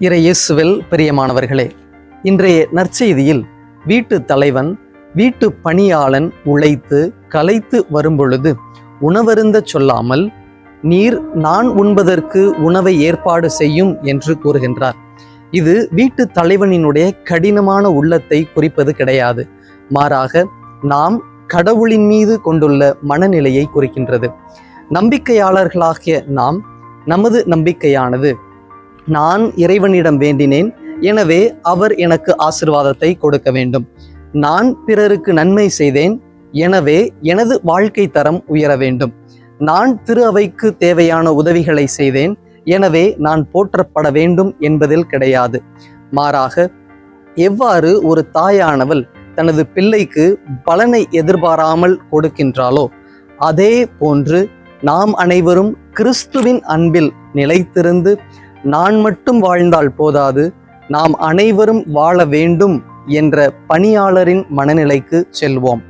இறையேசுவில் பிரியமானவர்களே இன்றைய நற்செய்தியில் வீட்டு தலைவன் வீட்டு பணியாளன் உழைத்து களைத்து வரும்பொழுது உணவருந்த சொல்லாமல் நீர் நான் உண்பதற்கு உணவை ஏற்பாடு செய்யும் என்று கூறுகின்றார். இது வீட்டு தலைவனினுடைய கடினமான உள்ளத்தை குறிப்பது கிடையாது. மாறாக நாம் கடவுளின் மீது கொண்டுள்ள மனநிலையை குறிக்கின்றது. நம்பிக்கையாளர்களாகிய நாம் நமது நம்பிக்கையானது நான் இறைவனிடம் வேண்டினேன். எனவே அவர் எனக்கு ஆசிர்வாதத்தை கொடுக்க வேண்டும். நான் பிறருக்கு நன்மை செய்தேன். எனவே எனது வாழ்க்கை தரம் உயர வேண்டும். நான் திரு அவைக்கு தேவையான உதவிகளை செய்தேன். எனவே நான் போற்றப்பட வேண்டும் என்பதில் கிடையாது. மாறாக எவ்வாறு ஒரு தாயானவள் தனது பிள்ளைக்கு பலனை எதிர்பாராமல் கொடுக்கின்றாளோ அதே போன்று நாம் அனைவரும் கிறிஸ்துவின் அன்பில் நிலைத்திருந்து நான் மட்டும் வாழ்ந்தால் போதாது நாம் அனைவரும் வாழ வேண்டும் என்ற பணியாளரின் மனநிலைக்கு செல்வோம்.